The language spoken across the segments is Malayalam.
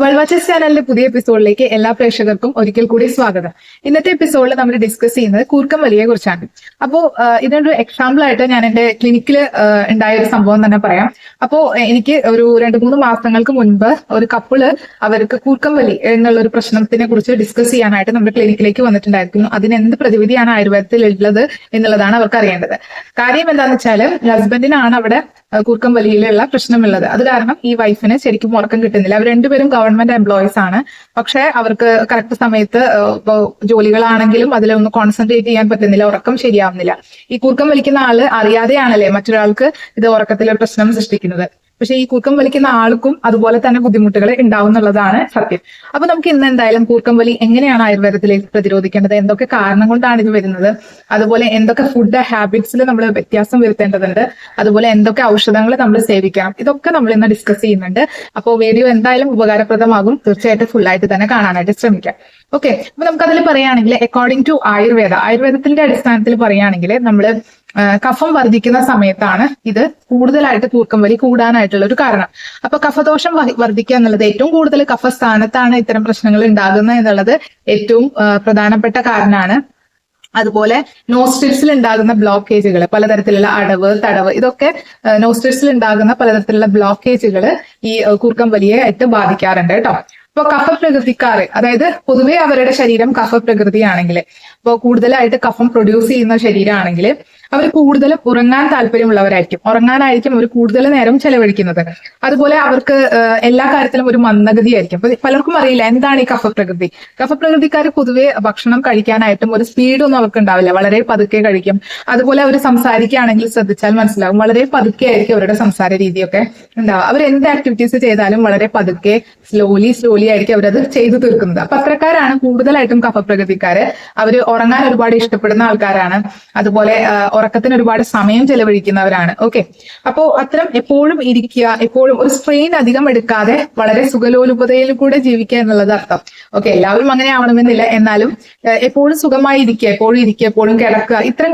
വൾവാച്ചസ് ചാനലിന്റെ പുതിയ എപ്പിസോഡിലേക്ക് എല്ലാ പ്രേക്ഷകർക്കും ഒരിക്കൽ കൂടി സ്വാഗതം. ഇന്നത്തെ എപ്പിസോഡിൽ നമ്മൾ ഡിസ്കസ് ചെയ്യുന്നത് കൂർക്കം വലിയെ കുറിച്ചാണ്. അപ്പോ ഇതിനൊരു എക്സാമ്പിൾ ആയിട്ട് ഞാൻ എന്റെ ക്ലിനിക്കിൽ ഉണ്ടായ ഒരു സംഭവം തന്നെ പറയാം. അപ്പോ എനിക്ക് ഒരു രണ്ട് മൂന്ന് മാസങ്ങൾക്ക് മുൻപ് ഒരു കപ്പിൾ അവർക്ക് കൂർക്കം വലി എന്നുള്ള ഒരു പ്രശ്നത്തിനെ കുറിച്ച് ഡിസ്കസ് ചെയ്യാനായിട്ട് നമ്മുടെ ക്ലിനിക്കിലേക്ക് വന്നിട്ടുണ്ടായിരുന്നു. അതിന് എന്ത് പ്രതിവിധിയാണ് ആയുർവേദത്തിൽ ഉള്ളത് എന്നുള്ളതാണ് അവർക്ക് അറിയേണ്ടത്. കാര്യം എന്താണെന്ന് വെച്ചാൽ ഹസ്ബൻഡിനാണ് അവിടെ കൂർക്കം വലിയിലുള്ള പ്രശ്നമുള്ളത്. അത് കാരണം ഈ വൈഫിന് ശരിക്കും ഉറക്കം കിട്ടുന്നില്ല. അവർ രണ്ടുപേരും ഗവൺമെന്റ് എംപ്ലോയീസ് ആണ്. പക്ഷേ അവർക്ക് കറക്റ്റ് സമയത്ത് ജോലികളാണെങ്കിലും അതിലൊന്നും കോൺസെൻട്രേറ്റ് ചെയ്യാൻ പറ്റുന്നില്ല. ഉറക്കം ശരിയാവുന്നില്ല. ഈ കൂർക്കം വലിക്കുന്ന ആൾ അറിയാതെയാണല്ലേ മറ്റൊരാൾക്ക് ഇത് ഉറക്കത്തിലെ പ്രശ്നം സൃഷ്ടിക്കുന്നത്? പക്ഷെ ഈ കൂർക്കം വലിക്കുന്ന ആൾക്കും അതുപോലെ തന്നെ ബുദ്ധിമുട്ടുകൾ ഉണ്ടാവുന്നുള്ളതാണ് സത്യം. അപ്പൊ നമുക്ക് ഇന്ന് എന്തായാലും കൂർക്കം വലി എങ്ങനെയാണ് ആയുർവേദത്തിലേക്ക് പ്രതിരോധിക്കേണ്ടത്? എന്തൊക്കെ കാരണം കൊണ്ടാണ് ഇത് വരുന്നത്? അതുപോലെ എന്തൊക്കെ ഫുഡ് ഹാബിറ്റ്സിൽ നമ്മൾ വ്യത്യാസം വരുത്തേണ്ടതുണ്ട്? അതുപോലെ എന്തൊക്കെ ഔഷധങ്ങൾ നമ്മൾ സേവിക്കണം? ഇതൊക്കെ നമ്മൾ ഇന്ന് ഡിസ്കസ് ചെയ്യുന്നുണ്ട്. അപ്പോൾ വീഡിയോ എന്തായാലും ഉപകാരപ്രദമാകും. തീർച്ചയായിട്ടും ഫുൾ ആയിട്ട് തന്നെ കാണാനായിട്ട് ശ്രമിക്കാം. ഓക്കെ അപ്പൊ നമുക്കതിൽ പറയുകയാണെങ്കിൽ അക്കോർഡിംഗ് ടു ആയുർവേദ ആയുർവേദത്തിന്റെ അടിസ്ഥാനത്തിൽ പറയുകയാണെങ്കിൽ നമ്മൾ കഫം വർദ്ധിക്കുന്ന സമയത്താണ് ഇത് കൂടുതലായിട്ട് തൂക്കം വലി കൂടാനായിട്ടുള്ള ഒരു കാരണം. അപ്പൊ കഫദോഷം വർദ്ധിക്കുക എന്നുള്ളത് ഏറ്റവും കൂടുതൽ കഫസ്ഥാനത്താണ് ഇത്തരം പ്രശ്നങ്ങൾ ഉണ്ടാകുന്നത് എന്നുള്ളത് ഏറ്റവും പ്രധാനപ്പെട്ട കാരണമാണ്. അതുപോലെ നോസ്റ്റിൽസിൽ ഉണ്ടാകുന്ന ബ്ലോക്കേജുകൾ പലതരത്തിലുള്ള അടവ് തടവ് ഇതൊക്കെ നോസ്റ്റിൽസിൽ ഉണ്ടാകുന്ന പലതരത്തിലുള്ള ബ്ലോക്കേജുകൾ ഈ കൂർക്കം വലിയെ ആയിട്ട് ബാധിക്കാറുണ്ട് കേട്ടോ. കഫ കഫപ്രകൃതിക്കാർ അതായത് പൊതുവേ അവരുടെ ശരീരം കഫ കഫപ്രകൃതിയാണെങ്കിൽ ഇപ്പോൾ കൂടുതലായിട്ട് കഫം പ്രൊഡ്യൂസ് ചെയ്യുന്ന ശരീരമാണെങ്കിൽ അവർ കൂടുതലും ഉറങ്ങാൻ താല്പര്യമുള്ളവരായിരിക്കും. ഉറങ്ങാനായിരിക്കും അവർ കൂടുതൽ നേരം ചെലവഴിക്കുന്നത്. അതുപോലെ അവർക്ക് എല്ലാ കാര്യത്തിലും ഒരു മന്ദഗതി ആയിരിക്കും പലർക്കും അറിയില്ല എന്താണ് ഈ കഫപ്രകൃതി. കഫപ്രകൃതിക്കാർ പൊതുവെ ഭക്ഷണം കഴിക്കാനായിട്ടും ഒരു സ്പീഡൊന്നും അവർക്ക് ഉണ്ടാവില്ല. വളരെ പതുക്കെ കഴിക്കും. അതുപോലെ അവർ സംസാരിക്കുകയാണെങ്കിൽ ശ്രദ്ധിച്ചാൽ മനസ്സിലാവും. വളരെ പതുക്കെ ആയിരിക്കും അവരുടെ സംസാര രീതിയൊക്കെ ഉണ്ടാവുക. അവർ എന്ത് ആക്ടിവിറ്റീസ് ചെയ്താലും വളരെ പതുക്കെ സ്ലോലി സ്ലോലി ആയിരിക്കും അവരത് ചെയ്തു തീർക്കുന്നത്. അപ്പൊ അത്രക്കാരാണ് കൂടുതലായിട്ടും കഫപ്രകൃതിക്കാര്. അവർ ഉറങ്ങാൻ ഒരുപാട് ഇഷ്ടപ്പെടുന്ന ആൾക്കാരാണ്. അതുപോലെ ഉറക്കത്തിന് ഒരുപാട് സമയം ചെലവഴിക്കുന്നവരാണ്. ഓക്കെ അപ്പോ അത്തരം എപ്പോഴും ഇരിക്കുക എപ്പോഴും ഒരു സ്ട്രെയിൻ അധികം എടുക്കാതെ വളരെ സുഖലോലുപതയിൽ കൂടെ ജീവിക്കുക എന്നുള്ളത് അർത്ഥം. ഓക്കെ എല്ലാവരും അങ്ങനെ ആവണമെന്നില്ല. എന്നാലും എപ്പോഴും സുഖമായി ഇരിക്കുക എപ്പോഴും ഇരിക്കുക എപ്പോഴും കിടക്കുക ഇത്തരം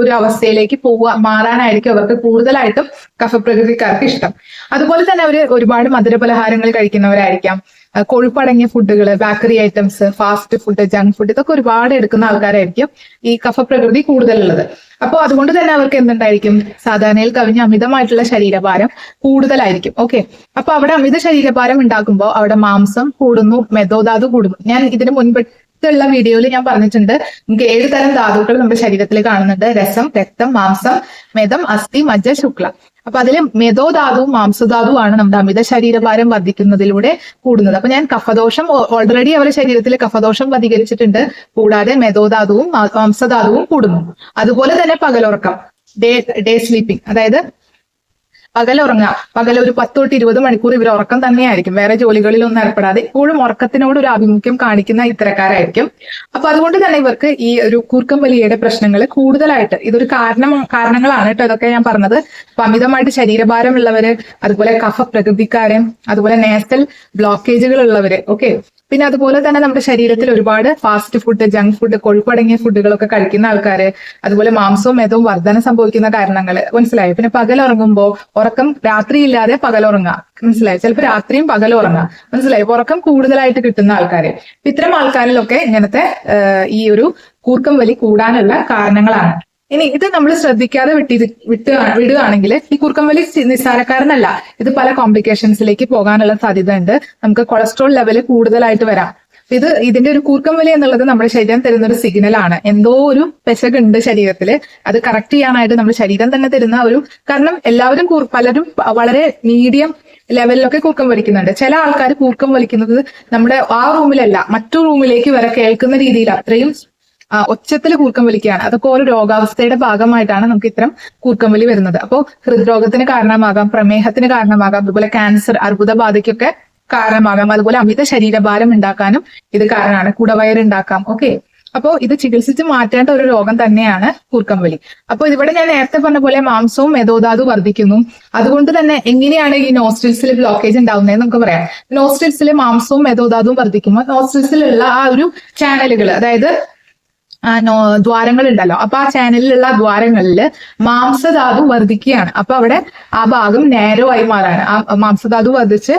ഒരു അവസ്ഥയിലേക്ക് പോവുക മാറാനായിരിക്കും അവർക്ക് കൂടുതലായിട്ടും കഫപ്രകൃതിക്കാർക്ക് ഇഷ്ടം. അതുപോലെ തന്നെ അവർ ഒരുപാട് മധുരപലഹാരങ്ങൾ കഴിക്കുന്നവരായിരിക്കാം. കൊഴുപ്പടങ്ങിയ ഫുഡുകൾ bakery items fast food junk food ഇതൊക്കെ ഒരുപാട് എടുക്കുന്ന ആൾക്കാരായിരിക്കും ഈ കഫപ്രകൃതി കൂടുതലുള്ളത്. അപ്പോൾ അതുകൊണ്ട് തന്നെ അവർക്ക് എന്തുണ്ടായിരിക്കും? സാധാരണയിൽ കവിഞ്ഞ അമിതമായിട്ടുള്ള ശരീരഭാരം കൂടുതലായിരിക്കും. ഓക്കെ. അപ്പൊ അവിടെ അമിത ശരീരഭാരം ഉണ്ടാക്കുമ്പോൾ അവിടെ മാംസം കൂടുന്നു മെതോധാതു കൂടുന്നു. ഞാൻ ഇതിന് മുൻപ് ുള്ള വീഡിയോയിൽ ഞാൻ പറഞ്ഞിട്ടുണ്ട്. നമുക്ക് ഏഴ് തരം ധാതുക്കൾ നമ്മുടെ ശരീരത്തിൽ കാണുന്നുണ്ട്. രസം രക്തം മാംസം മെതം അസ്ഥി മജ്ജ ശുക്ല. അപ്പൊ അതിൽ മെതോധാതുവും ആണ് നമ്മുടെ അമിത ശരീരഭാരം വർദ്ധിക്കുന്നതിലൂടെ കൂടുന്നത്. അപ്പൊ ഞാൻ കഫദോഷം ഓൾറെഡി അവരുടെ ശരീരത്തിൽ കഫദോഷം വർദ്ധീകരിച്ചിട്ടുണ്ട് കൂടാതെ മെതോധാതുവും മാംസധാതുവും കൂടുന്നു. അതുപോലെ തന്നെ പകലുറക്കം. ഡേ ഡേ സ്ലീപ്പിംഗ് അതായത് പകലുറങ്ങുക പകൽ ഒരു പത്ത് തൊട്ട് ഇരുപത് മണിക്കൂർ ഇവർ ഉറക്കം തന്നെയായിരിക്കും. വേറെ ജോലികളിലൊന്നും ഏർപ്പെടാതെ എപ്പോഴും ഉറക്കത്തിനോട് ഒരു ആഭിമുഖ്യം കാണിക്കുന്ന ഇത്തരക്കാരായിരിക്കും. അപ്പൊ അതുകൊണ്ട് തന്നെ ഇവർക്ക് ഈ ഒരു കൂർക്കം വലിയുടെ പ്രശ്നങ്ങൾ കൂടുതലായിട്ട് ഇതൊരു കാരണം കാരണങ്ങളാണ് കേട്ടോ ഇതൊക്കെ ഞാൻ പറഞ്ഞത്. അപ്പൊ അമിതമായിട്ട് ശരീരഭാരമുള്ളവര് അതുപോലെ കഫ പ്രകൃതിക്കാരൻ അതുപോലെ നേസൽ ബ്ലോക്കേജുകൾ ഉള്ളവര് ഓക്കെ? പിന്നെ അതുപോലെ തന്നെ നമ്മുടെ ശരീരത്തിൽ ഒരുപാട് ഫാസ്റ്റ് ഫുഡ് ജങ്ക് ഫുഡ് കൊഴുപ്പടങ്ങിയ ഫുഡുകളൊക്കെ കഴിക്കുന്ന ആൾക്കാര് അതുപോലെ മാംസവും മേതവും വർധന സംഭവിക്കുന്ന കാരണങ്ങൾ മനസ്സിലായോ? പിന്നെ പകൽ ഉറങ്ങുമ്പോൾ ഉറക്കം രാത്രിയില്ലാതെ പകൽ ഉറങ്ങുക മനസ്സിലായോ? ചിലപ്പോൾ രാത്രിയും പകൽ ഉറങ്ങുക മനസ്സിലായോ? ഉറക്കം കൂടുതലായിട്ട് കിട്ടുന്ന ആൾക്കാര്. ഇത്തരം ആൾക്കാരിലൊക്കെ ഇങ്ങനത്തെ ഈ ഒരു കൂർക്കം വലി കൂടാനുള്ള കാരണങ്ങളാണ്. ഇനി ഇത് നമ്മൾ ശ്രദ്ധിക്കാതെ വിട്ടി വിട്ട് വിടുകയാണെങ്കിൽ ഈ കുറുക്കം വലി നിസ്സാരക്കാരനല്ല. ഇത് പല കോംപ്ലിക്കേഷൻസിലേക്ക് പോകാനുള്ള സാധ്യത ഉണ്ട് നമുക്ക് കൊളസ്ട്രോൾ ലെവൽ കൂടുതലായിട്ട് വരാം. ഇത് ഇതിന്റെ ഒരു കൂർക്കം വലി എന്നുള്ളത് നമ്മുടെ ശരീരം തരുന്ന ഒരു സിഗ്നലാണ് എന്തോ ഒരു പെശകുണ്ട് ശരീരത്തിൽ അത് കറക്റ്റ് ചെയ്യാനായിട്ട് നമ്മുടെ ശരീരം തന്നെ തരുന്ന ഒരു കാരണം എല്ലാവരും പലരും വളരെ മീഡിയം ലെവലിലൊക്കെ കൂർക്കം വലിക്കുന്നുണ്ട്. ചില ആൾക്കാർ കൂർക്കം വലിക്കുന്നത് നമ്മുടെ ആ റൂമിലല്ല മറ്റു റൂമിലേക്ക് വരെ കേൾക്കുന്ന രീതിയിൽ അത്രയും ഒച്ചത്തിൽ കൂർക്കം വലിക്കുകയാണ്. അതൊക്കെ ഓരോ രോഗാവസ്ഥയുടെ ഭാഗമായിട്ടാണ് നമുക്ക് ഇത്തരം കൂർക്കം വലി വരുന്നത്. അപ്പോൾ ഹൃദ്രോഗത്തിന് കാരണമാകാം പ്രമേഹത്തിന് കാരണമാകാം അതുപോലെ ക്യാൻസർ അർബുദബാധയ്ക്കൊക്കെ കാരണമാകാം അതുപോലെ അമിത ശരീരഭാരം ഉണ്ടാക്കാനും ഇത് കാരണമാണ്. കുടവയർ ഉണ്ടാക്കാം. ഓക്കെ അപ്പോൾ ഇത് ചികിത്സിച്ച് മാറ്റേണ്ട ഒരു രോഗം തന്നെയാണ് കൂർക്കം വലി. അപ്പോൾ ഇവിടെ ഞാൻ നേരത്തെ പറഞ്ഞ പോലെ മാംസവും മെതോധാതു വർദ്ധിക്കുന്നു അതുകൊണ്ട് തന്നെ എങ്ങനെയാണ് ഈ നോസ്റ്റിൽസിൽ ബ്ലോക്കേജ് ഉണ്ടാവുന്നതെന്ന് നമുക്ക് പറയാം. നോസ്റ്റിൽസിലെ മാംസവും മെതോദാതും വർദ്ധിക്കുമ്പോൾ നോസ്റ്റിൽസിലുള്ള ആ ഒരു ചാനലുകൾ അതായത് ദ്വാരങ്ങൾ ഉണ്ടല്ലോ അപ്പൊ ആ ചാനലിലുള്ള ദ്വാരങ്ങളിൽ മാംസധാതു വർദ്ധിക്കുകയാണ് അപ്പൊ അവിടെ ആ ഭാഗം നേരോ ആയി മാറാണ്. ആ മാംസധാതു വർദ്ധിച്ച്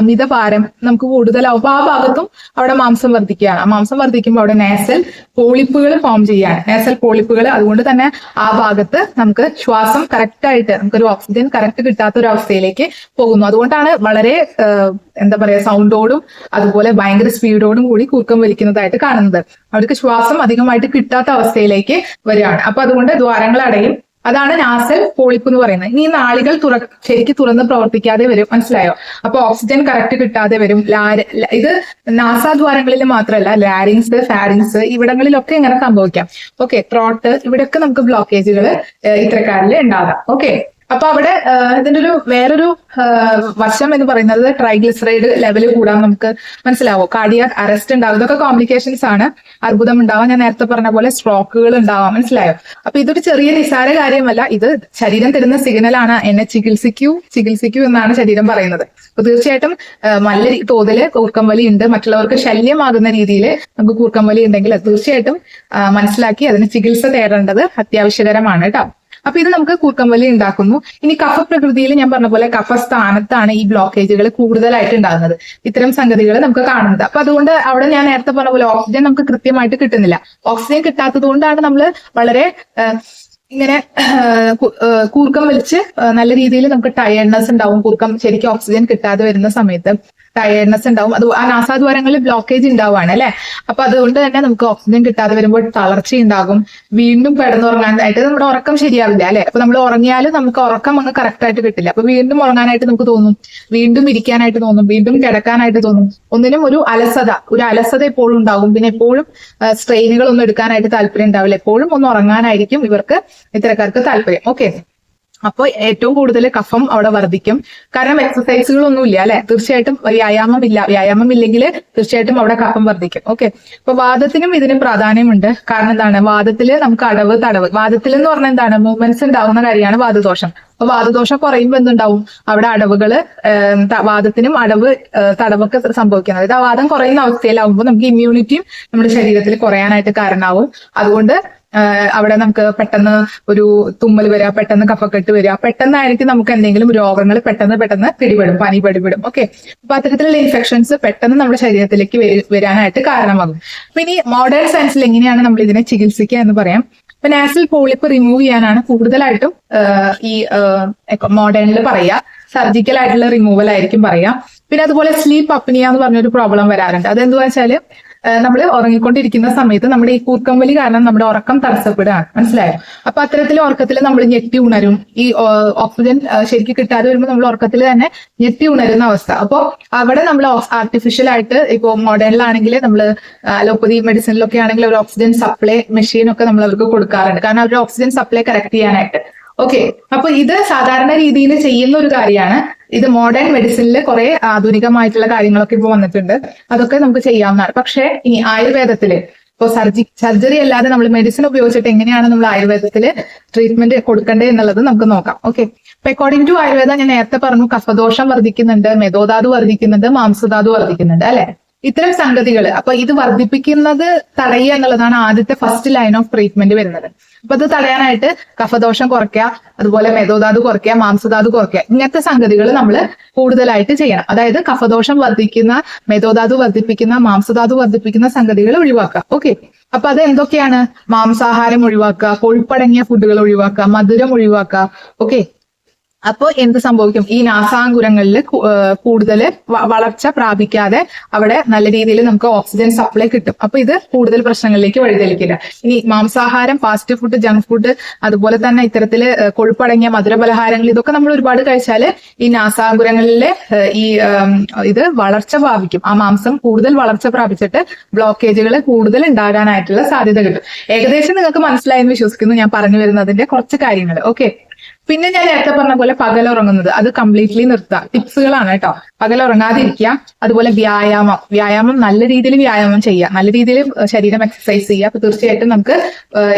അമിത ഭാരം നമുക്ക് കൂടുതലാവും. അപ്പൊ ആ ഭാഗത്തും അവിടെ മാംസം വർദ്ധിക്കുകയാണ് ആ മാംസം വർദ്ധിക്കുമ്പോൾ അവിടെ നേസൽ പോളിപ്പുകൾ ഫോം ചെയ്യാണ് നേസൽ പോളിപ്പുകൾ അതുകൊണ്ട് തന്നെ ആ ഭാഗത്ത് നമുക്ക് ശ്വാസം കറക്റ്റ് ആയിട്ട് നമുക്കൊരു ഓക്സിജൻ കറക്റ്റ് കിട്ടാത്ത ഒരു അവസ്ഥയിലേക്ക് പോകുന്നു. അതുകൊണ്ടാണ് വളരെ എന്താ പറയാ സൗണ്ടോടും അതുപോലെ ഭയങ്കര സ്പീഡോടും കൂടി കൂർക്കം വലിക്കുന്നതായിട്ട് കാണുന്നത്. അവർക്ക് ശ്വാസം അധികമായിട്ട് കിട്ടാത്ത അവസ്ഥയിലേക്ക് വരികയാണ്. അപ്പൊ അതുകൊണ്ട് ദ്വാരങ്ങൾ അടയും അതാണ് നാസൽ പോളിപ്പ് എന്ന് പറയുന്നത്. ഇനി നാളികൾ തുറ ശരിക്ക് തുറന്ന് പ്രവർത്തിക്കാതെ വരും. മനസ്സിലായോ? അപ്പൊ ഓക്സിജൻ കറക്റ്റ് കിട്ടാതെ വരും. ഇത് നാസാദ്വാരങ്ങളിൽ മാത്രമല്ല ലാരിങ്സ് ഫാരിങ്സ് ഇവിടങ്ങളിലൊക്കെ ഇങ്ങനെ സംഭവിക്കാം. ഓക്കെ ത്രോട്ട് ഇവിടെയൊക്കെ നമുക്ക് ബ്ലോക്കേജുകൾ ഇത്തരക്കാരിൽ ഉണ്ടാകാം. ഓക്കെ? അപ്പൊ അവിടെ ഇതിന്റെ ഒരു വേറൊരു വശം എന്ന് പറയുന്നത് ട്രൈഗ്ലിസറൈഡ് ലെവൽ കൂടാൻ നമുക്ക് മനസ്സിലാവോ? കാർഡിയാക് അറസ്റ്റ് ഉണ്ടാവും. ഇതൊക്കെ കോംപ്ലിക്കേഷൻസ് ആണ്. അർബുദം ഉണ്ടാവാം. ഞാൻ നേരത്തെ പറഞ്ഞ പോലെ സ്ട്രോക്കുകൾ ഉണ്ടാവാം. മനസ്സിലായോ? അപ്പൊ ഇതൊരു ചെറിയ നിസാര കാര്യമല്ല. ഇത് ശരീരം തരുന്ന സിഗ്നലാണ് എന്നെ ചികിത്സിക്കൂ ചികിത്സിക്കൂ എന്നാണ് ശരീരം പറയുന്നത്. അപ്പൊ തീർച്ചയായിട്ടും നല്ല തോതിൽ തോതിൽ കൂർക്കം വലി ഉണ്ട്. മറ്റുള്ളവർക്ക് ശല്യമാകുന്ന രീതിയിൽ നമുക്ക് കൂർക്കം വലി ഉണ്ടെങ്കിൽ തീർച്ചയായിട്ടും മനസ്സിലാക്കി അതിന് ചികിത്സ തേടേണ്ടത് അത്യാവശ്യകരമാണ് കേട്ടോ. അപ്പൊ ഇത് നമുക്ക് കൂർക്കമ്പലി ഉണ്ടാക്കുന്നു. ഇനി കഫ പ്രകൃതിയിൽ ഞാൻ പറഞ്ഞ പോലെ കഫ സ്ഥാനത്താണ് ഈ ബ്ലോക്കേജുകൾ കൂടുതലായിട്ട് ഉണ്ടാകുന്നത്. ഇത്തരം സംഗതികൾ നമുക്ക് കാണുന്നത്. അപ്പൊ അതുകൊണ്ട് അവിടെ ഞാൻ നേരത്തെ പറഞ്ഞ പോലെ ഓക്സിജൻ നമുക്ക് കൃത്യമായിട്ട് കിട്ടുന്നില്ല. ഓക്സിജൻ കിട്ടാത്തത് കൊണ്ടാണ് നമ്മൾ വളരെ ഇങ്ങനെ കൂർക്കം വലിച്ച് നല്ല രീതിയിൽ നമുക്ക് ടയർഡ്നെസ് ഉണ്ടാവും. കൂർക്കം ശരിക്കും ഓക്സിജൻ കിട്ടാതെ വരുന്ന സമയത്ത്. ടയർഡ്നെസ് ഉണ്ടാവും. അത് ആ നാസാദ്വാരങ്ങളിൽ ബ്ലോക്കേജ് ഉണ്ടാവുകയാണ് അല്ലെ? അപ്പൊ അതുകൊണ്ട് തന്നെ നമുക്ക് ഓക്സിജൻ കിട്ടാതെ വരുമ്പോൾ തളർച്ച ഉണ്ടാകും. വീണ്ടും കിടന്നുറങ്ങാനായിട്ട് നമ്മുടെ ഉറക്കം ശരിയാവില്ല അല്ലെ? അപ്പൊ നമ്മൾ ഉറങ്ങിയാലും നമുക്ക് ഉറക്കം അങ്ങ് കറക്റ്റ് ആയിട്ട് കിട്ടില്ല. അപ്പൊ വീണ്ടും ഉറങ്ങാനായിട്ട് നമുക്ക് തോന്നും. വീണ്ടും ഇരിക്കാനായിട്ട് തോന്നും. വീണ്ടും കിടക്കാനായിട്ട് തോന്നും. ഒന്നിനും ഒരു അലസത ഒരു അലസത എപ്പോഴും ഉണ്ടാകും. പിന്നെ എപ്പോഴും സ്ട്രെയിനുകൾ ഒന്നും എടുക്കാനായിട്ട് താല്പര്യം ഉണ്ടാവില്ല. എപ്പോഴും ഒന്ന് ഉറങ്ങാനായിരിക്കും ഇവർക്ക് ഇത്തരക്കാർക്ക് താല്പര്യം. ഓക്കെ അപ്പൊ ഏറ്റവും കൂടുതൽ കഫം അവിടെ വർദ്ധിക്കും കാരണം എക്സസൈസുകളൊന്നും ഇല്ല അല്ലെ? തീർച്ചയായിട്ടും വ്യായാമം ഇല്ല വ്യായാമം ഇല്ലെങ്കിൽ തീർച്ചയായിട്ടും അവിടെ കഫം വർദ്ധിക്കും ഓക്കെ അപ്പൊ വാദത്തിനും ഇതിന് പ്രാധാന്യമുണ്ട്. കാരണം എന്താണ്? വാദത്തിൽ നമുക്ക് അടവ് തടവ്. വാദത്തിൽ എന്ന് പറഞ്ഞാൽ എന്താണ്? മൂവ്മെന്റ്സ് ഉണ്ടാവുന്ന കാര്യമാണ് വാദദോഷം. അപ്പൊ വാദദോഷം കുറയുമ്പോൾ എന്തുണ്ടാവും? അവിടെ അടവുകൾ വാദത്തിനും അടവ് തടവൊക്കെ സംഭവിക്കുന്നത്. അതായത് ആ വാദം കുറയുന്ന അവസ്ഥയിലാവുമ്പോൾ നമുക്ക് ഇമ്മ്യൂണിറ്റിയും നമ്മുടെ ശരീരത്തിൽ കുറയാനായിട്ട് കാരണമാവും. അതുകൊണ്ട് അവിടെ നമുക്ക് പെട്ടെന്ന് ഒരു തുമ്മൽ വരിക പെട്ടെന്ന് കഫക്കെട്ട് വരിക പെട്ടെന്നായിരിക്കും നമുക്ക് എന്തെങ്കിലും രോഗങ്ങൾ പെട്ടെന്ന് പെട്ടെന്ന് പിടിപെടും പനി പിടിപെടും. ഓക്കെ അപ്പൊ അത്തരത്തിലുള്ള ഇൻഫെക്ഷൻസ് പെട്ടെന്ന് നമ്മുടെ ശരീരത്തിലേക്ക് വരാനായിട്ട് കാരണമാകും. അപ്പൊ ഇനി മോഡേൺ സയൻസിൽ എങ്ങനെയാണ് നമ്മൾ ഇതിനെ ചികിത്സിക്കുക എന്ന് പറയാം. അപ്പൊ നാസൽ പോളിപ്പ് റിമൂവ് ചെയ്യാനാണ് കൂടുതലായിട്ടും ഈ മോഡേണിൽ പറയുക സർജിക്കൽ ആയിട്ടുള്ള റിമൂവൽ ആയിരിക്കും പറയാം. പിന്നെ അതുപോലെ സ്ലീപ്പ് അപ്നിയ എന്ന് പറഞ്ഞൊരു പ്രോബ്ലം വരാറുണ്ട്. അതെന്താ വെച്ചാൽ നമ്മൾ ഉറങ്ങിക്കൊണ്ടിരിക്കുന്ന സമയത്ത് നമ്മുടെ ഈ കൂർക്കം വലി കാരണം നമ്മുടെ ഉറക്കം തടസ്സപ്പെടുകയാണ്. മനസ്സിലായോ? അപ്പൊ അത്തരത്തിൽ ഉറക്കത്തിൽ നമ്മൾ ഞെട്ടി ഉണരും. ഈ ഓക്സിജൻ ശരിക്കും കിട്ടാതെ വരുമ്പോൾ നമ്മൾ ഉറക്കത്തിൽ തന്നെ ഞെട്ടി ഉണരുന്ന അവസ്ഥ. അപ്പോൾ അവിടെ നമ്മൾ ആർട്ടിഫിഷ്യൽ ആയിട്ട് ഇപ്പോൾ മോഡേണിലാണെങ്കിൽ നമ്മൾ അലോപ്പതി മെഡിസിനിലൊക്കെ ആണെങ്കിൽ ഒരു ഓക്സിജൻ സപ്ലൈ മെഷീൻ ഒക്കെ നമ്മൾ അവർക്ക് കൊടുക്കാറുണ്ട്. കാരണം അവർ ഓക്സിജൻ സപ്ലൈ കറക്റ്റ് ചെയ്യാനായിട്ട്. ഓക്കെ അപ്പൊ ഇത് സാധാരണ രീതിയിൽ ചെയ്യുന്ന ഒരു കാര്യമാണ്. ഇത് മോഡേൺ മെഡിസിനിൽ കുറെ ആധുനികമായിട്ടുള്ള കാര്യങ്ങളൊക്കെ ഇപ്പൊ വന്നിട്ടുണ്ട്. അതൊക്കെ നമുക്ക് ചെയ്യാവുന്നതാണ്. പക്ഷെ ഈ ആയുർവേദത്തിൽ ഇപ്പോൾ സർജി സർജറി അല്ലാതെ നമ്മൾ മെഡിസിൻ ഉപയോഗിച്ചിട്ട് എങ്ങനെയാണ് നമ്മൾ ആയുർവേദത്തിൽ ട്രീറ്റ്മെന്റ് കൊടുക്കേണ്ടത് എന്നുള്ളത് നമുക്ക് നോക്കാം. ഓക്കെ അപ്പൊ അക്കോർഡിംഗ് ടു ആയുർവേദ ഞാൻ നേരത്തെ പറഞ്ഞു കഫദോഷം വർദ്ധിക്കുന്നുണ്ട് മെതോധാതു വർദ്ധിക്കുന്നുണ്ട് മാംസധാതു വർദ്ധിക്കുന്നുണ്ട് അല്ലെ? ഇത്തരം സംഗതികൾ അപ്പൊ ഇത് വർദ്ധിപ്പിക്കുന്നത് തടയുക എന്നുള്ളതാണ് ആദ്യത്തെ ഫസ്റ്റ് ലൈൻ ഓഫ് ട്രീറ്റ്മെന്റ് വരുന്നത്. അപ്പൊ അത് തടയാനായിട്ട് കഫദോഷം കുറയ്ക്കുക അതുപോലെ മെതോധാതു കുറയ്ക്കുക മാംസധാതു കുറയ്ക്കുക ഇങ്ങനത്തെ സംഗതികൾ നമ്മൾ കൂടുതലായിട്ട് ചെയ്യണം. അതായത് കഫദോഷം വർദ്ധിക്കുന്ന മെതോധാതു വർദ്ധിപ്പിക്കുന്ന മാംസധാതു വർദ്ധിപ്പിക്കുന്ന സംഗതികൾ ഒഴിവാക്കുക. ഓക്കെ അപ്പൊ അത് എന്തൊക്കെയാണ്? മാംസാഹാരം ഒഴിവാക്കുക കൊഴുപ്പടങ്ങിയ ഫുഡുകൾ ഒഴിവാക്കുക മധുരം ഒഴിവാക്കുക. ഓക്കെ അപ്പോൾ എന്ത് സംഭവിക്കും? ഈ നാസാങ്കുരങ്ങളിൽ കൂടുതൽ വളർച്ച പ്രാപിക്കാതെ അവിടെ നല്ല രീതിയിൽ നമുക്ക് ഓക്സിജൻ സപ്ലൈ കിട്ടും. അപ്പൊ ഇത് കൂടുതൽ പ്രശ്നങ്ങളിലേക്ക് വഴിതെളിക്കില്ല. ഇനി മാംസാഹാരം ഫാസ്റ്റ് ഫുഡ് ജങ്ക് ഫുഡ് അതുപോലെ തന്നെ ഇത്തരത്തിൽ ഏഹ്, കൊഴുപ്പടങ്ങിയ മധുരപലഹാരങ്ങൾ ഇതൊക്കെ നമ്മൾ ഒരുപാട് കഴിച്ചാൽ ഈ നാസാങ്കുരങ്ങളിലെ ഈ ഇത് വളർച്ച പ്രാപിക്കും. ആ മാംസം കൂടുതൽ വളർച്ച പ്രാപിച്ചിട്ട് ബ്ലോക്കേജുകൾ കൂടുതൽ ഉണ്ടാകാനായിട്ടുള്ള സാധ്യത കിട്ടും. ഏകദേശം നിങ്ങൾക്ക് മനസ്സിലായെന്ന് വിശ്വസിക്കുന്നു. ഞാൻ പറഞ്ഞു വരുന്നതിന്റെ കുറച്ച് കാര്യങ്ങൾ ഓക്കെ? പിന്നെ ഞാൻ നേരത്തെ പറഞ്ഞ പോലെ പകലുറങ്ങുന്നത്. അത് കംപ്ലീറ്റ്ലി നിർത്തുക ടിപ്സുകളാണ് കേട്ടോ. പകലുറങ്ങാതിരിക്കുക. അതുപോലെ വ്യായാമം. വ്യായാമം നല്ല രീതിയിൽ വ്യായാമം ചെയ്യുക. നല്ല രീതിയിൽ ശരീരം എക്സസൈസ് ചെയ്യുക. അപ്പൊ തീർച്ചയായിട്ടും നമുക്ക്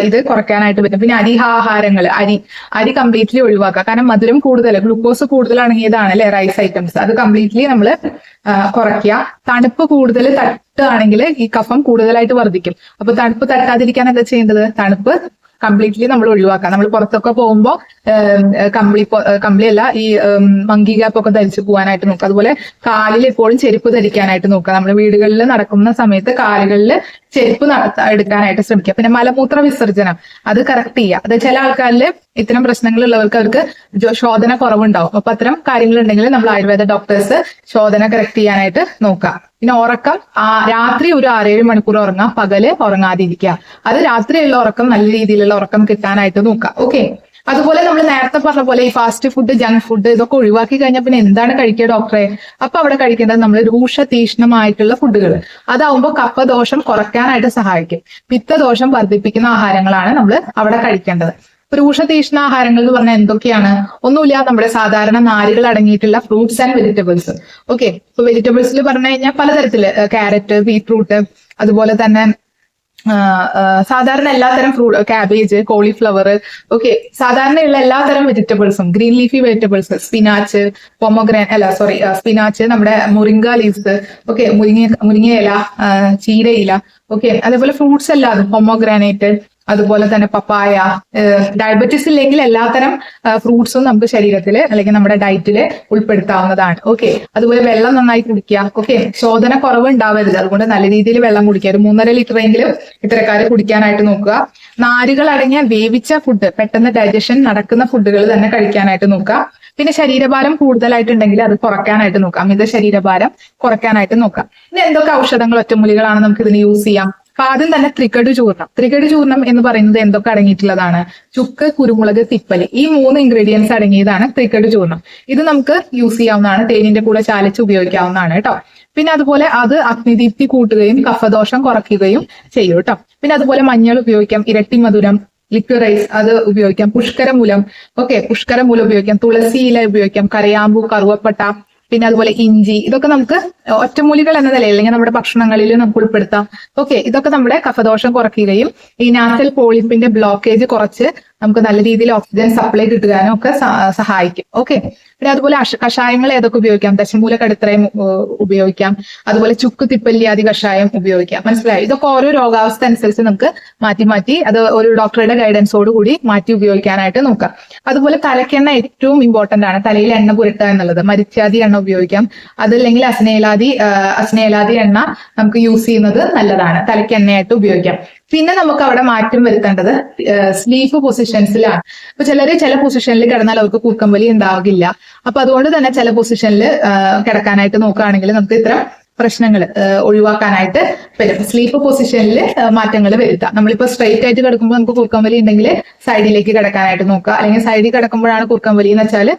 ഇത് കുറയ്ക്കാനായിട്ട് പറ്റും. പിന്നെ അരിഹാഹാരങ്ങൾ അരി അരി കംപ്ലീറ്റ്ലി ഒഴിവാക്കുക. കാരണം മധുരം കൂടുതൽ ഗ്ലൂക്കോസ് കൂടുതൽ അടങ്ങിയതാണ് അല്ലെ റൈസ് ഐറ്റംസ് അത് കംപ്ലീറ്റ്ലി നമ്മൾ കുറയ്ക്കുക. തണുപ്പ് കൂടുതൽ തട്ടുകയാണെങ്കിൽ ഈ കഫം കൂടുതലായിട്ട് വർദ്ധിക്കും. അപ്പൊ തണുപ്പ് തട്ടാതിരിക്കാൻ എന്താ ചെയ്യേണ്ടത്? തണുപ്പ് കംപ്ലീറ്റ്ലി നമ്മൾ ഒഴിവാക്കാം. നമ്മൾ പുറത്തൊക്കെ പോകുമ്പോൾ കമ്പിളി അല്ല ഈ മങ്കി ഗ്യാപ്പ് ഒക്കെ ധരിച്ചു പോകാനായിട്ട് നോക്കുക. അതുപോലെ കാലിൽ എപ്പോഴും ചെരുപ്പ് ധരിക്കാനായിട്ട് നോക്കുക. നമ്മൾ വീടുകളിൽ നടക്കുന്ന സമയത്ത് കാലുകളിൽ ചെരുപ്പ് നടത്ത എടുക്കാനായിട്ട് ശ്രമിക്കുക. പിന്നെ മലമൂത്ര വിസർജനം. അത് കറക്റ്റ് ചെയ്യുക. അത് ചില ആൾക്കാരിൽ ഇത്തരം പ്രശ്നങ്ങൾ ഉള്ളവർക്ക് അവർക്ക് ശോധന കുറവുണ്ടാവും. അപ്പൊ അത്തരം കാര്യങ്ങൾ ഉണ്ടെങ്കിൽ നമ്മൾ ആയുർവേദ ഡോക്ടേഴ്സ് ശോധന കറക്റ്റ് ചെയ്യാനായിട്ട് നോക്കുക. പിന്നെ ഉറക്കം രാത്രി ഒരു ആറേഴ് മണിക്കൂർ ഉറങ്ങാം. പകൽ ഉറങ്ങാതിരിക്കുക. അത് രാത്രിയുള്ള ഉറക്കം നല്ല രീതിയിലുള്ള ഉറക്കം കിട്ടാനായിട്ട് നോക്കുക. ഓക്കെ അതുപോലെ നമ്മൾ നേരത്തെ പറഞ്ഞ പോലെ ഈ ഫാസ്റ്റ് ഫുഡ് ജങ്ക് ഫുഡ് ഇതൊക്കെ ഒഴിവാക്കി കഴിഞ്ഞാൽ പിന്നെ എന്താണ് കഴിക്കുക ഡോക്ടറെ അപ്പൊ അവിടെ കഴിക്കേണ്ടത് നമ്മൾ രൂക്ഷ തീഷ്ണമായിട്ടുള്ള ഫുഡുകൾ അതാവുമ്പോൾ കപ്പദോഷം കുറയ്ക്കാനായിട്ട് സഹായിക്കും. പിത്തദോഷം വർദ്ധിപ്പിക്കുന്ന ആഹാരങ്ങളാണ് നമ്മൾ അവിടെ കഴിക്കേണ്ടത്. രൂക്ഷ തീഷ്ണ ആഹാരങ്ങൾ എന്ന് പറഞ്ഞാൽ എന്തൊക്കെയാണ്? ഒന്നുമില്ല നമ്മുടെ സാധാരണ നാരുകൾ അടങ്ങിയിട്ടുള്ള ഫ്രൂട്ട്സ് ആൻഡ് വെജിറ്റബിൾസ് ഓക്കെ ഇപ്പൊ വെജിറ്റബിൾസിൽ പറഞ്ഞു കഴിഞ്ഞാൽ പലതരത്തിൽ ക്യാരറ്റ് ബീറ്റ്റൂട്ട് അതുപോലെ തന്നെ സാധാരണ എല്ലാത്തരം ഫ്രൂ കാബേജ് കോളിഫ്ലവർ ഓക്കെ സാധാരണയുള്ള എല്ലാത്തരം വെജിറ്റബിൾസും green leafy vegetables spinach pomegranate അല്ല സോറി സ്പിനാച്ച് നമ്മുടെ മുരിങ്ക ലീവ്സ് ഓക്കെ മുരിങ്ങ മുരിങ്ങയില ചീരയില ഓക്കെ അതേപോലെ ഫ്രൂട്ട്സ് എല്ലാതും പൊമോഗ്രാനേറ്റ് അതുപോലെ തന്നെ പപ്പായ ഡയബറ്റിസ് ഇല്ലെങ്കിൽ എല്ലാത്തരം ഫ്രൂട്ട്സും നമുക്ക് ശരീരത്തിൽ അല്ലെങ്കിൽ നമ്മുടെ ഡയറ്റിൽ ഉൾപ്പെടുത്താവുന്നതാണ്. ഓക്കെ അതുപോലെ വെള്ളം നന്നായി കുടിക്കുക. ഓക്കെ ശോധന കുറവ് ഉണ്ടാവരുത്. അതുകൊണ്ട് നല്ല രീതിയിൽ വെള്ളം കുടിക്കുക. ഒരു മൂന്നര ലിറ്റർ എങ്കിലും ഇത്തരക്കാർ കുടിക്കാനായിട്ട് നോക്കുക. നാരുകൾ അടങ്ങിയ വേവിച്ച ഫുഡ് പെട്ടെന്ന് ഡൈജഷൻ നടക്കുന്ന ഫുഡുകൾ തന്നെ കഴിക്കാനായിട്ട് നോക്കുക. പിന്നെ ശരീരഭാരം കൂടുതലായിട്ടുണ്ടെങ്കിൽ അത് കുറയ്ക്കാനായിട്ട് നോക്കാം അമിത ശരീരഭാരം കുറയ്ക്കാനായിട്ട് നോക്കാം ഇനി എന്തൊക്കെ ഔഷധങ്ങൾ ഒറ്റമൂലികളാണ് നമുക്ക് ഇതിന് യൂസ് ചെയ്യാം? അപ്പൊ ആദ്യം തന്നെ ത്രികട് ചൂർണം ത്രികട് ചൂർണം എന്ന് പറയുന്നത് എന്തൊക്കെ അടങ്ങിയിട്ടുള്ളതാണ്? ചുക്ക് കുരുമുളക് തിപ്പൽ. ഈ മൂന്ന് ഇൻഗ്രീഡിയൻസ് അടങ്ങിയതാണ് ത്രികട് ചൂർണം ഇത് നമുക്ക് യൂസ് ചെയ്യാവുന്നതാണ്. തേനിന്റെ കൂടെ ചാലിച്ച് ഉപയോഗിക്കാവുന്നതാണ് കേട്ടോ. പിന്നെ അതുപോലെ അത് അഗ്നിദീപ്തി കൂട്ടുകയും കഫദോഷം കുറയ്ക്കുകയും ചെയ്യും കേട്ടോ. പിന്നെ അതുപോലെ മഞ്ഞൾ ഉപയോഗിക്കാം ഇരട്ടി മധുരം ലിക്വറൈസ് അത് ഉപയോഗിക്കാം പുഷ്കരമൂലം. ഓക്കെ പുഷ്കരമൂലം ഉപയോഗിക്കാം തുളസി ഇല ഉപയോഗിക്കാം കരയാമ്പു കറുവപ്പട്ട പിന്നെ അതുപോലെ ഇഞ്ചി ഇതൊക്കെ നമുക്ക് ഒറ്റമൂലികൾ എന്ന നിലയിൽ അല്ലെങ്കിൽ നമ്മുടെ ഭക്ഷണങ്ങളിൽ നമുക്ക് ഉൾപ്പെടുത്താം. ഓക്കെ ഇതൊക്കെ നമ്മുടെ കഫദോഷം കുറയ്ക്കുകയും ഈ നാസൽ പോളിപ്പിന്റെ ബ്ലോക്കേജ് കുറച്ച് നമുക്ക് നല്ല രീതിയിൽ ഓക്സിജൻ സപ്ലൈ കിട്ടുവാനും ഒക്കെ സഹായിക്കും. ഓക്കെ പിന്നെ അതുപോലെ കഷായങ്ങൾ ഏതൊക്കെ ഉപയോഗിക്കാം? ദശമൂല കടുത്തറയും ഉപയോഗിക്കാം. അതുപോലെ ചുക്ക് തിപ്പല്യാദി കഷായം ഉപയോഗിക്കാം. മനസ്സിലായി? ഇതൊക്കെ ഓരോ രോഗാവസ്ഥ അനുസരിച്ച് നമുക്ക് മാറ്റി മാറ്റി അത് ഒരു ഡോക്ടറുടെ ഗൈഡൻസോട് കൂടി മാറ്റി ഉപയോഗിക്കാനായിട്ട് നോക്കാം. അതുപോലെ തലക്കെണ്ണ ഏറ്റവും ഇമ്പോർട്ടന്റ് ആണ്. തലയിൽ എണ്ണ പുരട്ടുക എന്നുള്ളത്. മരിച്ചാതി എണ്ണ ഉപയോഗിക്കാം. അതല്ലെങ്കിൽ അസ്നേലാതി അസ്നേലാതി എണ്ണ നമുക്ക് യൂസ് ചെയ്യുന്നത് നല്ലതാണ്. തലയ്ക്ക് എണ്ണയായിട്ട് ഉപയോഗിക്കാം. പിന്നെ നമുക്ക് അവിടെ മാറ്റം വരുത്തേണ്ടത് സ്ലീപ്പ് പൊസിഷൻസിലാണ് അപ്പൊ ചിലര് ചില പൊസിഷനിൽ കിടന്നാൽ അവർക്ക് കൂർക്കം വലി ഉണ്ടാവില്ല. അപ്പൊ അതുകൊണ്ട് തന്നെ ചില പൊസിഷനിൽ കിടക്കാനായിട്ട് നോക്കുകയാണെങ്കിൽ നമുക്ക് ഇത്ര പ്രശ്നങ്ങൾ ഒഴിവാക്കാനായിട്ട് വരും സ്ലീപ്പ് പൊസിഷനിൽ മാറ്റങ്ങൾ വരുത്താം. നമ്മളിപ്പോ സ്ട്രെയിറ്റ് ആയിട്ട് കിടക്കുമ്പോൾ നമുക്ക് കുർക്കം വലി ഉണ്ടെങ്കിൽ സൈഡിലേക്ക് കിടക്കാനായിട്ട് നോക്കുക. അല്ലെങ്കിൽ സൈഡിൽ കിടക്കുമ്പോഴാണ് കുർക്കം വലി എന്ന് വെച്ചാൽ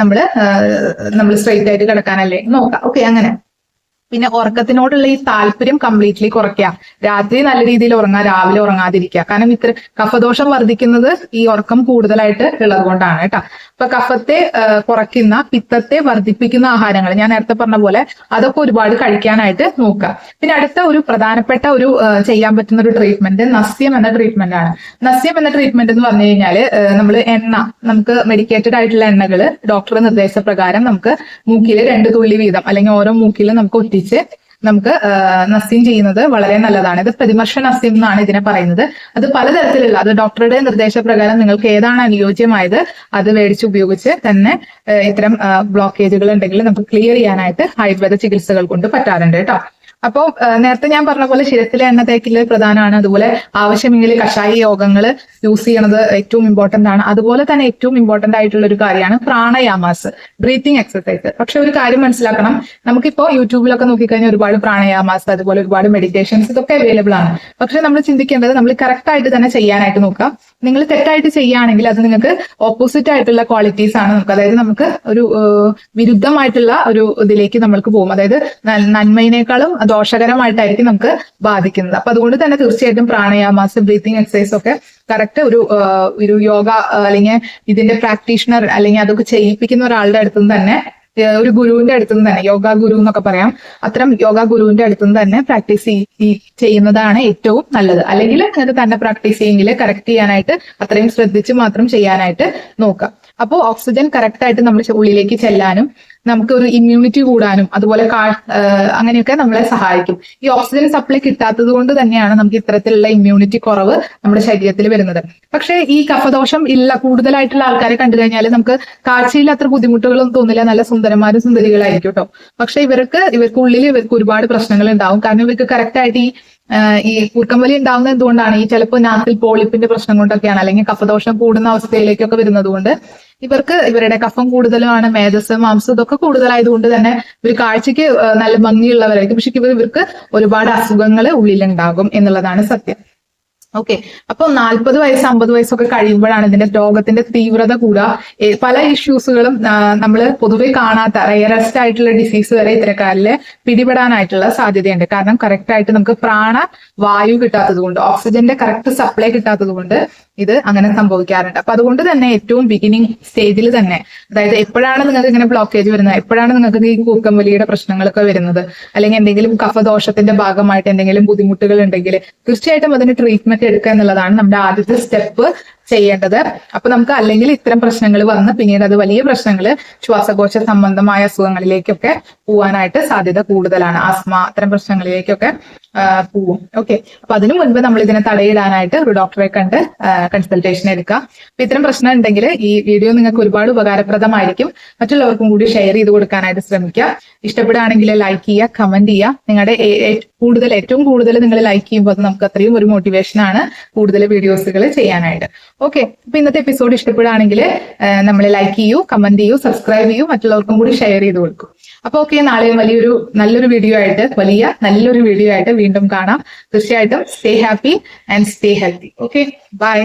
നമ്മൾ നമ്മൾ സ്ട്രെയിറ്റ് ആയിട്ട് കിടക്കാനല്ലേ നോക്കാം ഓക്കെ അങ്ങനെ. പിന്നെ ഉറക്കത്തിനോടുള്ള ഈ താല്പര്യം കംപ്ലീറ്റ്ലി കുറയ്ക്കുക. രാത്രി നല്ല രീതിയിൽ ഉറങ്ങാം രാവിലെ ഉറങ്ങാതിരിക്കുക. കാരണം ഇത്ര കഫദോഷം വർദ്ധിക്കുന്നത് ഈ ഉറക്കം കൂടുതലായിട്ട് ഉള്ളത് കൊണ്ടാണ് കേട്ടോ. അപ്പൊ കഫത്തെ കുറയ്ക്കുന്ന പിത്തത്തെ വർദ്ധിപ്പിക്കുന്ന ആഹാരങ്ങൾ ഞാൻ നേരത്തെ പറഞ്ഞ പോലെ അതൊക്കെ ഒരുപാട് കഴിക്കാനായിട്ട് നോക്കുക. പിന്നെ അടുത്ത ഒരു പ്രധാനപ്പെട്ട ഒരു ചെയ്യാൻ പറ്റുന്ന ഒരു ട്രീറ്റ്മെന്റ് നസ്യം എന്ന ട്രീറ്റ്മെന്റ് ആണ്. നസ്യം എന്ന ട്രീറ്റ്മെന്റ് എന്ന് പറഞ്ഞു കഴിഞ്ഞാൽ നമ്മൾ എണ്ണ നമുക്ക് മെഡിക്കേറ്റഡ് ആയിട്ടുള്ള എണ്ണകൾ ഡോക്ടറുടെ നിർദ്ദേശപ്രകാരം നമുക്ക് മൂക്കിൽ രണ്ട് തുള്ളി വീതം അല്ലെങ്കിൽ ഓരോ മൂക്കിലും നമുക്ക് ഒറ്റിച്ച് നമുക്ക് നസ്യം ചെയ്യുന്നത് വളരെ നല്ലതാണ്. ഇത് പ്രതിമർശ നസ്യം എന്നാണ് ഇതിനെ പറയുന്നത്. അത് പലതരത്തിലുള്ള അത് ഡോക്ടറുടെ നിർദ്ദേശപ്രകാരം നിങ്ങൾക്ക് ഏതാണ് അനുയോജ്യമായത് അത് മേടിച്ച് ഉപയോഗിച്ച് തന്നെ ഇത്തരം ബ്ലോക്കേജുകൾ ഉണ്ടെങ്കിൽ നമുക്ക് ക്ലിയർ ചെയ്യാനായിട്ട് ആയുർവേദ ചികിത്സകൾ കൊണ്ട് പറ്റാറുണ്ട് കേട്ടോ. അപ്പോൾ നേരത്തെ ഞാൻ പറഞ്ഞ പോലെ ശിരത്തിലെ എണ്ണ തേക്കിൽ പ്രധാനമാണ് അതുപോലെ ആവശ്യമെങ്കിൽ കഷായ യോഗങ്ങൾ യൂസ് ചെയ്യണത് ഏറ്റവും ഇമ്പോർട്ടന്റ് ആണ്. അതുപോലെ തന്നെ ഏറ്റവും ഇമ്പോർട്ടന്റ് ആയിട്ടുള്ള ഒരു കാര്യമാണ് പ്രാണയാമാസ് ബ്രീത്തിങ് എക്സസൈസ് പക്ഷെ ഒരു കാര്യം മനസ്സിലാക്കണം. നമുക്കിപ്പോ യൂട്യൂബിലൊക്കെ നോക്കിക്കഴിഞ്ഞാൽ ഒരുപാട് പ്രാണയാമാസ് അതുപോലെ ഒരുപാട് മെഡിറ്റേഷൻസ് ഇതൊക്കെ അവൈലബിൾ ആണ്. പക്ഷെ നമ്മൾ ചിന്തിക്കേണ്ടത് നമ്മൾ കറക്റ്റ് ആയിട്ട് തന്നെ ചെയ്യാനായിട്ട് നോക്കാം നിങ്ങൾ തെറ്റായിട്ട് ചെയ്യുകയാണെങ്കിൽ അത് നിങ്ങൾക്ക് ഓപ്പോസിറ്റ് ആയിട്ടുള്ള ക്വാളിറ്റീസ് ആണ് നമുക്ക്. അതായത് നമുക്ക് ഒരു വിരുദ്ധമായിട്ടുള്ള ഒരു ഇതിലേക്ക് നമ്മൾക്ക് പോകും. അതായത് നന്മയിനേക്കാളും ദോഷകരമായിട്ടായിരിക്കും നമുക്ക് ബാധിക്കുന്നത്. അപ്പൊ അതുകൊണ്ട് തന്നെ തീർച്ചയായിട്ടും പ്രാണയാമാസ് ബ്രീത്തിങ് എക്സസൈസ് ഒക്കെ കറക്റ്റ് ഒരു ഒരു യോഗ അല്ലെങ്കിൽ ഇതിന്റെ പ്രാക്ടീഷണർ അല്ലെങ്കിൽ അതൊക്കെ ചെയ്യിപ്പിക്കുന്ന ഒരാളുടെ അടുത്തുനിന്ന് തന്നെ ഒരു ഗുരുവിന്റെ അടുത്ത് നിന്ന് തന്നെ യോഗ ഗുരു എന്നൊക്കെ പറയാം. അത്തരം യോഗ ഗുരുവിന്റെ അടുത്ത് നിന്ന് തന്നെ പ്രാക്ടീസ് ചെയ്യുന്നതാണ് ഏറ്റവും നല്ലത്. അല്ലെങ്കിൽ നിങ്ങൾക്ക് തന്നെ പ്രാക്ടീസ് ചെയ്യുമെങ്കിൽ കറക്റ്റ് ചെയ്യാനായിട്ട് അത്രയും ശ്രദ്ധിച്ച് മാത്രം ചെയ്യാനായിട്ട് നോക്കാം അപ്പോൾ ഓക്സിജൻ കറക്റ്റ് ആയിട്ട് നമ്മൾ ഉള്ളിലേക്ക് ചെല്ലാനും നമുക്ക് ഒരു ഇമ്മ്യൂണിറ്റി കൂടാനും അതുപോലെ അങ്ങനെയൊക്കെ നമ്മളെ സഹായിക്കും. ഈ ഓക്സിജൻ സപ്ലൈ കിട്ടാത്തത് കൊണ്ട് തന്നെയാണ് നമുക്ക് ഇത്തരത്തിലുള്ള ഇമ്മ്യൂണിറ്റി കുറവ് നമ്മുടെ ശരീരത്തിൽ വരുന്നത്. പക്ഷേ ഈ കഫദോഷം ഇല്ല കൂടുതലായിട്ടുള്ള ആൾക്കാരെ കണ്ടു കഴിഞ്ഞാൽ നമുക്ക് കാഴ്ചയിൽ അത്ര ബുദ്ധിമുട്ടുകളൊന്നും തോന്നില്ല. നല്ല സുന്ദരന്മാരും സുന്ദരികളായിരിക്കും കേട്ടോ പക്ഷെ ഇവർക്ക് ഇവർക്ക് ഉള്ളിൽ ഇവർക്ക് ഒരുപാട് പ്രശ്നങ്ങൾ ഉണ്ടാവും കാരണം ഇവർക്ക് കറക്റ്റ് ആയിട്ട് ഈ ഈ കൂർക്കമ്പലി ഉണ്ടാവുന്നത് എന്തുകൊണ്ടാണ്? ഈ ചിലപ്പോൾ നാക്കിൽ പോളിപ്പിന്റെ പ്രശ്നം കൊണ്ടൊക്കെയാണ് അല്ലെങ്കിൽ കഫദോഷം കൂടുന്ന അവസ്ഥയിലേക്കൊക്കെ വരുന്നത് കൊണ്ട് ഇവർക്ക് ഇവരുടെ കഫം കൂടുതലുമാണ് മേധസ് മാംസം ഇതൊക്കെ കൂടുതലായതുകൊണ്ട് തന്നെ ഒരു കാഴ്ചക്ക് നല്ല ഭംഗിയുള്ളവരായിരിക്കും. പക്ഷെ ഇവർ ഇവർക്ക് ഒരുപാട് അസുഖങ്ങൾ ഉള്ളിലുണ്ടാകും എന്നുള്ളതാണ് സത്യം. ഓക്കെ അപ്പൊ നാൽപ്പത് വയസ്സ് അമ്പത് വയസ്സൊക്കെ കഴിയുമ്പോഴാണ് ഇതിന്റെ രോഗത്തിന്റെ തീവ്രത കൂടുക. പല ഇഷ്യൂസുകളും നമ്മൾ പൊതുവെ കാണാത്ത റയറസ്റ്റ് ആയിട്ടുള്ള ഡിസീസ് വരെ ഇത്തരക്കാരിൽ പിടിപെടാനായിട്ടുള്ള സാധ്യതയുണ്ട്. കാരണം കറക്റ്റ് ആയിട്ട് നമുക്ക് പ്രാണ വായു കിട്ടാത്തത് കൊണ്ട് ഓക്സിജന്റെ കറക്റ്റ് സപ്ലൈ കിട്ടാത്തത് കൊണ്ട് ഇത് അങ്ങനെ സംഭവിക്കാറുണ്ട്. അപ്പൊ അതുകൊണ്ട് തന്നെ ഏറ്റവും ബിഗിനിങ് സ്റ്റേജിൽ തന്നെ അതായത് എപ്പോഴാണ് നിങ്ങൾക്ക് ഇങ്ങനെ ബ്ലോക്കേജ് വരുന്നത് എപ്പോഴാണ് നിങ്ങൾക്ക് ഈ കൂക്കമ്പലിയുടെ പ്രശ്നങ്ങളൊക്കെ വരുന്നത് അല്ലെങ്കിൽ എന്തെങ്കിലും കഫദോഷത്തിന്റെ ഭാഗമായിട്ട് എന്തെങ്കിലും ബുദ്ധിമുട്ടുകൾ ഉണ്ടെങ്കിൽ തീർച്ചയായിട്ടും അതിന് ട്രീറ്റ്മെന്റ് എടുക്കുക എന്നുള്ളതാണ് നമ്മുടെ ആദ്യത്തെ സ്റ്റെപ്പ് ചെയ്യേണ്ടത്. അപ്പൊ നമുക്ക് അല്ലെങ്കിൽ ഇത്തരം പ്രശ്നങ്ങൾ വന്ന് പിന്നീട് അത് വലിയ പ്രശ്നങ്ങൾ ശ്വാസകോശ സംബന്ധമായ അസുഖങ്ങളിലേക്കൊക്കെ പോവാനായിട്ട് സാധ്യത കൂടുതലാണ്. ആസ്മ അത്തരം പ്രശ്നങ്ങളിലേക്കൊക്കെ പോവും. ഓക്കെ അപ്പൊ അതിനു മുൻപ് നമ്മൾ ഇതിനെ തടയിടാനായിട്ട് ഒരു ഡോക്ടറെ കണ്ട് കൺസൾട്ടേഷൻ എടുക്കാം. അപ്പൊ ഇത്തരം പ്രശ്നം ഉണ്ടെങ്കിൽ ഈ വീഡിയോ നിങ്ങൾക്ക് ഒരുപാട് ഉപകാരപ്രദമായിരിക്കും. മറ്റുള്ളവർക്കും കൂടി ഷെയർ ചെയ്ത് കൊടുക്കാനായിട്ട് ശ്രമിക്കുക. ഇഷ്ടപ്പെടുകയാണെങ്കിൽ ലൈക്ക് ചെയ്യുക കമന്റ് ചെയ്യുക. നിങ്ങളുടെ കൂടുതൽ ഏറ്റവും കൂടുതൽ നിങ്ങൾ ലൈക്ക് ചെയ്യുമ്പോൾ നമുക്ക് അത്രയും ഒരു മോട്ടിവേഷൻ ആണ് കൂടുതൽ വീഡിയോസുകൾ ചെയ്യാനായിട്ട്. ഓക്കെ അപ്പൊ ഇന്നത്തെ എപ്പിസോഡ് ഇഷ്ടപ്പെടുകയാണെങ്കിൽ നമ്മൾ ലൈക്ക് ചെയ്യൂ കമന്റ് ചെയ്യൂ സബ്സ്ക്രൈബ് ചെയ്യൂ. മറ്റുള്ളവർക്കും കൂടി ഷെയർ ചെയ്ത് കൊടുക്കും. അപ്പൊ ഓക്കെ നാളെയും വലിയൊരു നല്ലൊരു വീഡിയോ ആയിട്ട് വലിയ നല്ലൊരു വീഡിയോ ആയിട്ട് വീണ്ടും കാണാം. തീർച്ചയായിട്ടും stay happy and stay healthy okay bye